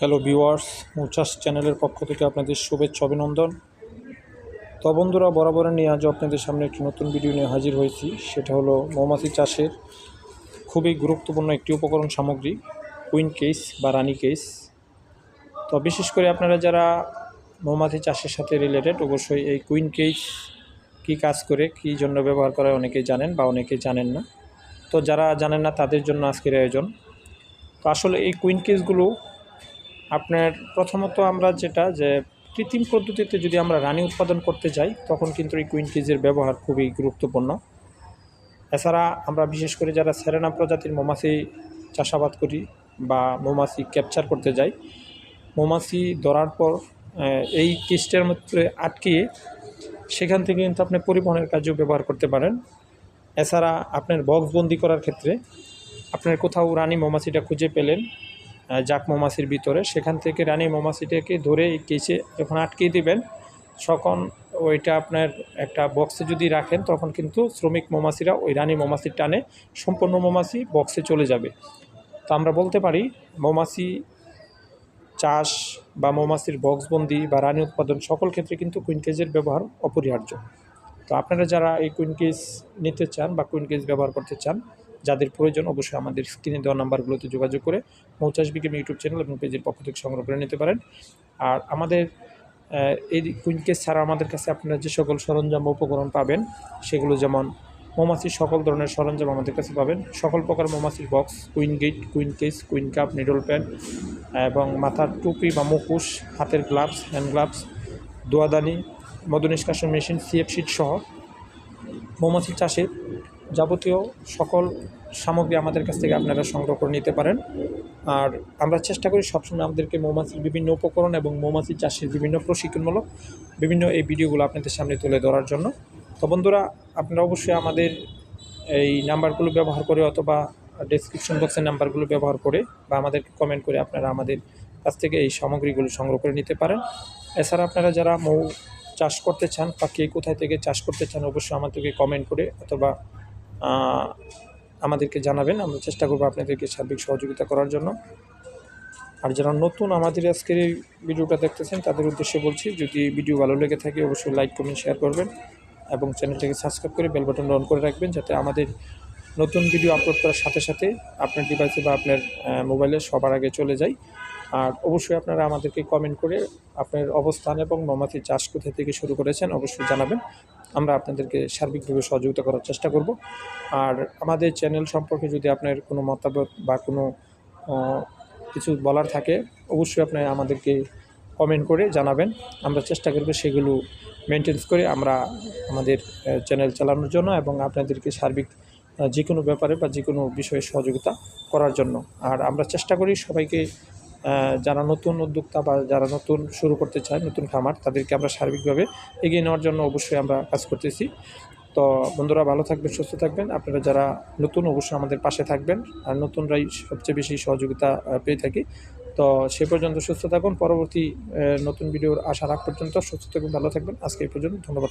Hello viewers মুচাস চ্যানেলের পক্ষ থেকে আপনাদের শুভেচ্ছা, অভিনন্দন। তো বন্ধুরা, বরাবরের নিয়ে আজ আপনাদের সামনে একটি নতুন ভিডিও নিয়ে হাজির হয়েছি। সেটা হলো মৌমাছি চাষের খুবই গুরুত্বপূর্ণ একটি উপকরণ সামগ্রী, কুইন কেস বা রানী কেস। তো বিশেষ করে আপনারা যারা মৌমাছি চাষের সাথে রিলেটেড অবশ্যই এই কুইন কেস কী কাজ করে, কী জন্য ব্যবহার করে অনেকেই জানেন বা অনেকেই জানেন না। তো যারা জানেন না, তাদের জন্য আজকের আয়োজন। তো আসলে এই কুইন কেসগুলো আপনার প্রথমত আমরা যেটা যে কৃত্রিম পদ্ধতিতে যদি আমরা রানি উৎপাদন করতে যাই, তখন কিন্তু এই কুইন কেজের ব্যবহার খুবই গুরুত্বপূর্ণ। এছাড়া আমরা বিশেষ করে যারা সেরেনা প্রজাতির মৌমাছি চাষাবাদ করি বা মৌমাছি ক্যাপচার করতে যাই, মৌমাছি ধরার পর এই কেসটার মধ্যে আটকিয়ে সেখান থেকে কিন্তু আপনি পরিবহনের কাজেও ব্যবহার করতে পারেন। এছাড়া আপনার বক্সবন্দি করার ক্ষেত্রে আপনার কোথাও রানী মৌমাছিটা খুঁজে পেলেন জাক মৌমাছির ভিতরে। সেখান থেকে রানী মৌমাছিটাকে ধরে কেসে যখন আটকে দিবেন, তখন ওইটা আপনার একটা বক্সে যদি রাখেন, তখন কিন্তু শ্রমিক মৌমাছিরা ওই রানী মৌমাছির টানে সম্পূর্ণ মৌমাছি বক্সে চলে যাবে। তো আমরা বলতে পারি, মৌমাছি চাষ বা মৌমাছির বক্সবন্দি বা রানী উৎপাদন সকল ক্ষেত্রে কিন্তু কুইনকেজের ব্যবহার অপরিহার্য। তো আপনারা যারা এই কুইনকেজ নিতে চান বা কুইনকেজ ব্যবহার করতে চান যাদের প্রয়োজন অবশ্যই আমাদের স্ক্রিনে দেওয়া নাম্বারগুলোতে যোগাযোগ করে মৌচাষ বিকেম ইউটিউব চ্যানেল এবং পেজের পক্ষ থেকে সংগ্রহ করে নিতে পারেন। আর আমাদের এই কুইনকেস ছাড়া আমাদের কাছে আপনারা যে সকল সরঞ্জাম উপকরণ পাবেন, সেগুলো যেমন মৌমাছির সকল ধরনের সরঞ্জাম আমাদের কাছে পাবেন। সকল প্রকার মৌমাছির box, queen gate, queen case, queen cup, needle pan এবং মাথার টুপি বা মুখোশ, হাতের গ্লাভস, হ্যান্ড গ্লাভস, দোয়াদানি মধু নিষ্কাশন মেশিন, সিএফ শিট সহ মৌমাছি চাষের যাবতীয় সকল সামগ্রী আমাদের কাছ থেকে আপনারা সংগ্রহ করে নিতে পারেন। আর আমরা চেষ্টা করি সবসময় আমাদেরকে মৌমাছির বিভিন্ন উপকরণ এবং মৌমাছি চাষের বিভিন্ন প্রশিক্ষণমূলক বিভিন্ন এই ভিডিওগুলো আপনাদের সামনে তুলে ধরার জন্য। তো বন্ধুরা, আপনারা অবশ্যই আমাদের এই নাম্বারগুলো ব্যবহার করে অথবা ডেসক্রিপশন বক্সের নাম্বারগুলো ব্যবহার করে বা আমাদেরকে কমেন্ট করে আপনারা আমাদের কাছ থেকে এই সামগ্রীগুলো সংগ্রহ করে নিতে পারেন। এছাড়া আপনারা যারা মৌ চাষ করতে চান বা কে কোথায় থেকে চাষ করতে চান, অবশ্যই আমাদেরকে কমেন্ট করে অথবা আমাদেরকে জানাবেন। আমরা চেষ্টা করব আপনাদেরকে সার্বিক সহযোগিতা করার জন্য। আর যারা নতুন আমাদের আজকের এই ভিডিওটা দেখতেছেন, তাদের উদ্দেশ্যে বলছি, যদি ভিডিও ভালো লেগে থাকে, অবশ্যই লাইক, কমেন্ট, শেয়ার করবেন এবং চ্যানেলটাকে সাবস্ক্রাইব করে বেল বাটন অন করে রাখবেন যাতে আমাদের নতুন ভিডিও আপলোড করার সাথে সাথে আপনার ডিভাইসে বা আপনার মোবাইলে সবার আগে চলে যায়। আর অবশ্যই আপনারা আমাদেরকে কমেন্ট করে আপনার অবস্থান এবং মৌমাছি চাষ কোথা থেকে শুরু করেছেন অবশ্যই জানাবেন। আমরা আপনাদেরকে সার্বিকভাবে সহযোগিতা করার চেষ্টা করব। আর আমাদের চ্যানেল সম্পর্কে যদি আপনার কোনো মতামত বা কোনো কিছু বলার থাকে, অবশ্যই আপনি আমাদেরকে কমেন্ট করে জানাবেন। আমরা চেষ্টা করব সেগুলো মেনটেন্স করে আমরা আমাদের চ্যানেল চালানোর জন্য এবং আপনাদেরকে সার্বিক যে কোনো ব্যাপারে বা যে কোনো বিষয়ে সহযোগিতা করার জন্য। আর আমরা চেষ্টা করি সবাইকে যারা নতুন উদ্যোক্তা বা যারা নতুন শুরু করতে চায়, নতুন খামার তাদেরকে আমরা সার্বিকভাবে এগিয়ে নেওয়ার জন্য অবশ্যই আমরা কাজ করতেছি। তো বন্ধুরা, ভালো থাকবেন, সুস্থ থাকবেন। আপনারা যারা নতুন, অবশ্যই আমাদের পাশে থাকবেন। আর নতুনরাই সবচেয়ে বেশি সহযোগিতা পেয়ে থাকি। তো সে পর্যন্ত সুস্থ থাকুন। পরবর্তী নতুন ভিডিওর আসার আগ পর্যন্ত সুস্থ থাকুন, ভালো থাকবেন। আজকে এই পর্যন্ত, ধন্যবাদ।